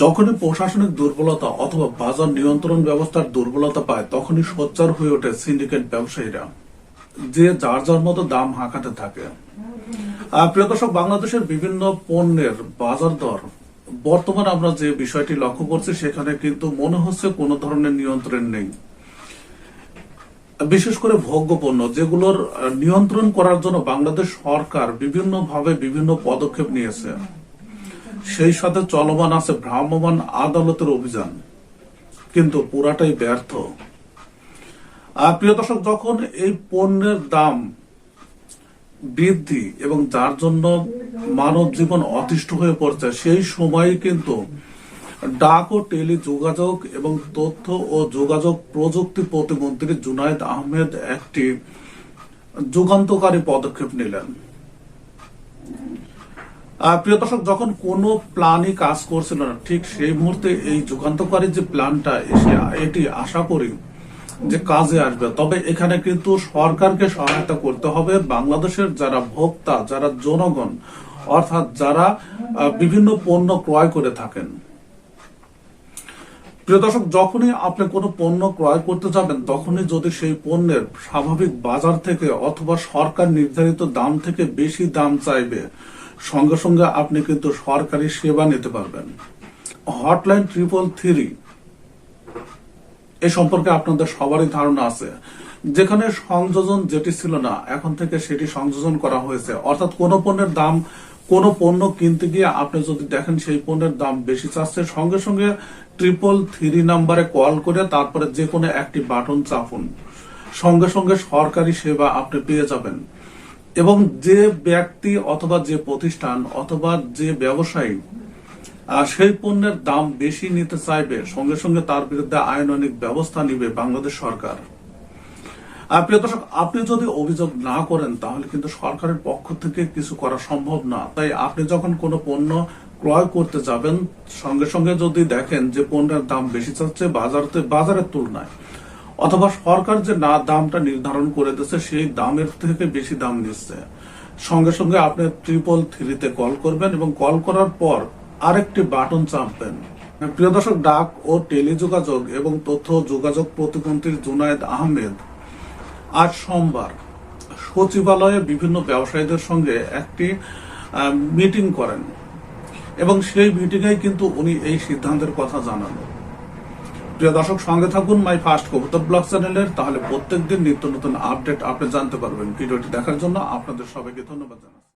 যখনই প্রশাসনিক দুর্বলতা অথবা বাজার নিয়ন্ত্রণ ব্যবস্থার দুর্বলতা পায়, তখনই সোচ্চার হয়ে ওঠে সিন্ডিকেট ব্যবসায়ীরা, যে যার যার মতো দাম হাঁকাতে থাকে। প্রিয় দর্শক, বাংলাদেশের বিভিন্ন পণ্যের বাজার দর, বর্তমানে আমরা যে বিষয়টি লক্ষ্য করছি, সেখানে কিন্তু মনে হচ্ছে কোনো ধরনের নিয়ন্ত্রণ নেই। বিশেষ করে ভোগ্য পণ্য, যেগুলোর নিয়ন্ত্রণ করার জন্য বাংলাদেশ সরকার বিভিন্নভাবে বিভিন্ন পদক্ষেপ নিয়েছে। সেই সাথে চলমান আছে ভ্রাম্যমাণ আদালতের অভিযান। কিন্তু পুরাটাই ব্যর্থ। আর প্রিয় দর্শক, যখন এই পণ্যের দাম বৃদ্ধি এবং যার জন্য মানব জীবন অতিষ্ঠ হয়ে পড়ছে, সেই সময় কিন্তু ডাক ও টেলি যোগাযোগ এবং তথ্য ও যোগাযোগ প্রযুক্তি প্রতিমন্ত্রী জুনায়েদ আহমেদ একটি যুগান্তকারী পদক্ষেপ নিলেন। প্রিয় দর্শক, যখন কোনো প্ল্যানই কাজ করছিল না, ঠিক সেই মুহূর্তে এই যুগান্তকারী যে প্ল্যানটা এসে এটি আশা করি যে কাজে আসবে। তবে এখানে কিন্তু সরকারকে সহায়তা করতে হবে। বাংলাদেশের যারা ভোক্তা, যারা জনগণ, অর্থাৎ যারা বিভিন্ন পণ্য ক্রয় করে থাকেন। প্রিয় দর্শক, যখনই আপনি কোনো পণ্য ক্রয় করতে যাবেন, তখনই যদি সেই পণ্যের স্বাভাবিক বাজার থেকে অথবা সরকার নির্ধারিত দাম থেকে বেশি দাম চাইবে সঙ্গে সঙ্গে আপনি কিন্তু সরকারি সেবা নিতে পারবেন। হটলাইন ট্রিপল থ্রি এ সম্পর্কে আপনাদের সবারই ধারণা আছে। যেখানে সংযোজন যেটি ছিল না, এখন থেকে সেটি সংযোজন করা হয়েছে। অর্থাৎ কোন পণ্যের দাম, কোন পণ্য কিনতে গিয়ে আপনি যদি দেখেন সেই পণ্যের দাম বেশি চাচ্ছে, সঙ্গে সঙ্গে ট্রিপল থ্রি নাম্বারে কল করে তারপরে যে কোনো একটি বাটন চাপুন। সঙ্গে সঙ্গে সরকারি সেবা আপনি পেয়ে যাবেন। এবং যে ব্যক্তি অথবা যে প্রতিষ্ঠান অথবা যে ব্যবসায়ী সেই পণ্যের দাম বেশি নিতে চাইবে, সঙ্গে সঙ্গে তার বিরুদ্ধে আইনানিক ব্যবস্থা নিবে বাংলাদেশ সরকার। আপনি যদি অভিযোগ না করেন, তাহলে কিন্তু সরকারের পক্ষ থেকে কিছু করা সম্ভব না। তাই আপনি যখন কোনো পণ্য ক্রয় করতে যাবেন, সঙ্গে সঙ্গে যদি দেখেন যে পণ্যের দাম বেশি চাচ্ছে বাজারতে বাজারের তুলনায় অথবা সরকার যে না দামটা নির্ধারণ করে দিচ্ছে সেই দামের থেকে বেশি দাম নিচ্ছে। সঙ্গে সঙ্গে আপনি ট্রিপল থ্রিতে কল করবেন এবং কল করার পর আরেকটি বাটন চাপবেন। প্রিয় দর্শক, ডাক ও টেলিযোগাযোগ এবং তথ্য যোগাযোগ প্রতিমন্ত্রী জুনায়েদ আহমেদ আজ সোমবার সচিবালয়ে বিভিন্ন ব্যবসায়ীদের সঙ্গে একটি মিটিং করেন এবং সেই মিটিংয়ে কিন্তু উনি এই সিদ্ধান্তের কথা জানান। প্রিয় দর্শক, সঙ্গে থাকুন মাই ফার্স্ট কবুতর ব্লগ চ্যানেলের। তাহলে প্রত্যেকদিন নিত্য নতুন আপডেট আপনি জানতে পারবেন। ভিডিওটি দেখার জন্য আপনাদের সবাইকে ধন্যবাদ জানাচ্ছি।